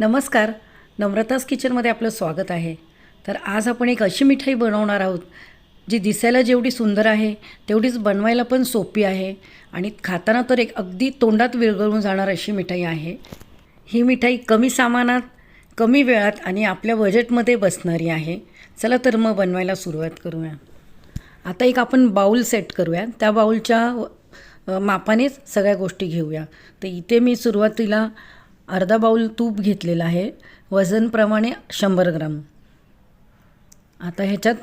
नमस्कार. नम्रतास किचनमध्ये आपलं स्वागत आहे. तर आज आपण एक अशी मिठाई बनवणार आहोत जी दिसायला जेवढी सुंदर आहे तेवढीच बनवायला पण सोपी आहे आणि खाताना तर एक अगदी तोंडात विरघळून जाणार अशी मिठाई आहे. ही मिठाई कमी सामानात कमी वेळात आणि आपल्या बजेटमध्ये बसणारी आहे. चला तर मग बनवायला सुरुवात करूया. आता एक आपण बाऊल सेट करूया. त्या बाऊलच्या मापानेच सगळ्या गोष्टी घेऊया. तर इथे मी सुरुवातीला अर्धा बाऊल तूप घेतलेलं आहे. वजनप्रमाणे शंभर ग्राम. आता ह्याच्यात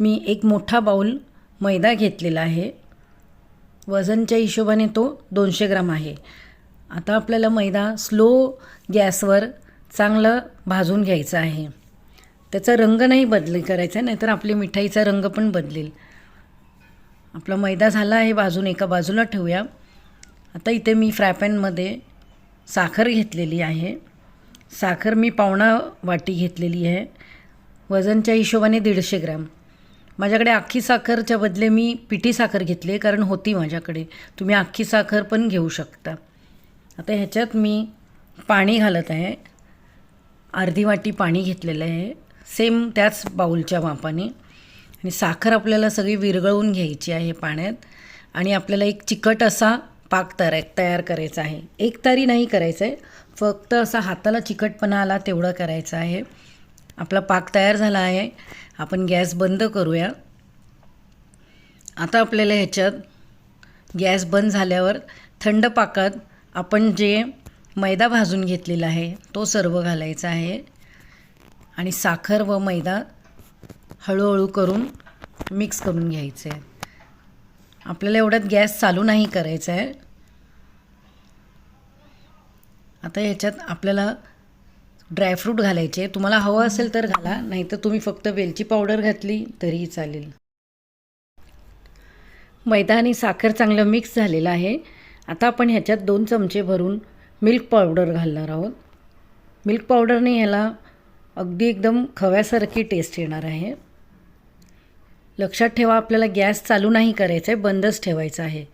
मी एक मोठा बाऊल मैदा घेतलेला आहे. वजनच्या हिशोबाने तो दोनशे ग्राम आहे. आता आपल्याला मैदा स्लो गॅसवर चांगलं भाजून घ्यायचं आहे. त्याचा रंग नाही बदली करायचा नाहीतर आपली मिठाईचा रंग पण बदलेल. आपला मैदा झाला आहे भाजून एका बाजूला ठेवूया. आता इथे मी फ्रायपॅनमध्ये साखर घेतलेली आहे. साखर मी पावणा वाटी घेतलेली आहे. वजनच्या हिशोबाने दीडशे ग्रॅम. माझ्याकडे अख्खी साखरच्या बदले मी पिठी साखर घेतली आहे कारण होती माझ्याकडे. तुम्ही अख्खी साखर पण घेऊ शकता. आता ह्याच्यात मी पाणी घालत आहे. अर्धी वाटी पाणी घेतलेलं आहे. सेम त्याच बाऊलच्या मापाने. आणि साखर आपल्याला सगळी विरघळवून घ्यायची आहे पाण्यात. आणि आपल्याला एक चिकट असा पाक तर तयार करायचा आहे. एक तारी नाही करायचं आहे फक्त असा हाताला चिकटपणा आला तेवढं करायचं आहे. आपला पाक तयार झाला आहे. आपण गॅस बंद करूया. आता आपल्याला ह्याच्यात गॅस बंद झाल्यावर थंड पाकात आपण जे मैदा भाजून घेतलेला आहे तो सर्व घालायचा आहे. आणि साखर व मैदा हळूहळू करून मिक्स करून घ्यायचं आहे आपल्याला एवढ्यात गॅस चालू नाही करायचा आहे. आता ह्याच्यात आपल्याला ड्रायफ्रूट घालायचे. तुम्हाला हवं असेल तर घाला नाहीतर तुम्ही फक्त वेलची पावडर घातली तरीही चालेल. मैदा आणि साखर चांगलं मिक्स झालेलं आहे. आता आपण ह्याच्यात दोन चमचे भरून मिल्क पावडर घालणार आहोत. मिल्क पावडरने ह्याला अगदी एकदम खव्यासारखी टेस्ट येणार आहे. लक्षात ठेवा आपल्याला गॅस चालू नाही करायचा आहे बंदच ठेवायचं आहे.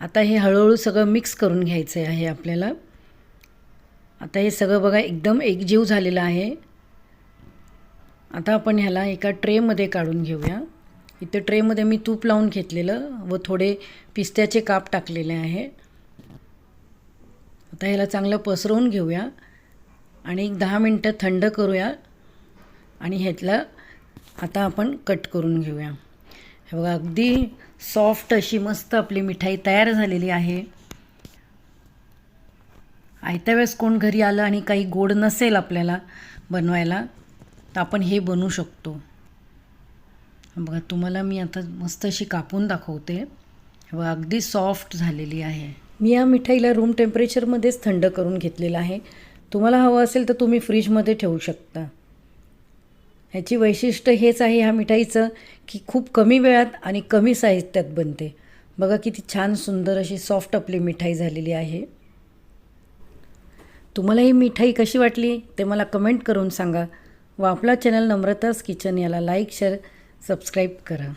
आता हे हळूहळू सगळं मिक्स करून घ्यायचं आहे आपल्याला. आता हे सगळं बघा एकदम एकजीव झालेलं आहे. आता आपण ह्याला एका ट्रेमध्ये काढून घेऊया. इथे ट्रेमध्ये मी तूप लावून घेतलेलं व थोडे पिस्त्याचे काप टाकलेले आहे. आता ह्याला चांगलं पसरवून घेऊया. आणि एक दहा मिनटं थंड करूया. आणि ह्यातलं आता आपण कट करून घेऊया. हे बघा अगदी सॉफ्ट अशी मस्त आपली मिठाई तयार झालेली आहे. आयत्या वेळेस कोण घरी आलं आणि काही गोड नसेल आपल्याला बनवायला तर आपण हे बनवू शकतो. बघा तुम्हाला मी आता मस्त अशी कापून दाखवते. बघा अगदी सॉफ्ट झालेली आहे. मी या मिठाईला रूम टेम्परेचरमध्येच थंड करून घेतलेलं आहे. तुम्हाला हवं असेल तर तुम्ही फ्रीजमध्ये ठेवू शकता. ह्याची वैशिष्ट्य हेच आहे ह्या मिठाईचं की खूप कमी वेळात आणि कमी साहित्यात बनते. बघा किती छान सुंदर अशी सॉफ्ट आपली मिठाई झालेली आहे. तुम्हाला ही मिठाई कशी वाटली ते मला कमेंट करून सांगा व आपला चॅनल नम्रतास किचन याला लाईक शेअर सबस्क्राईब करा.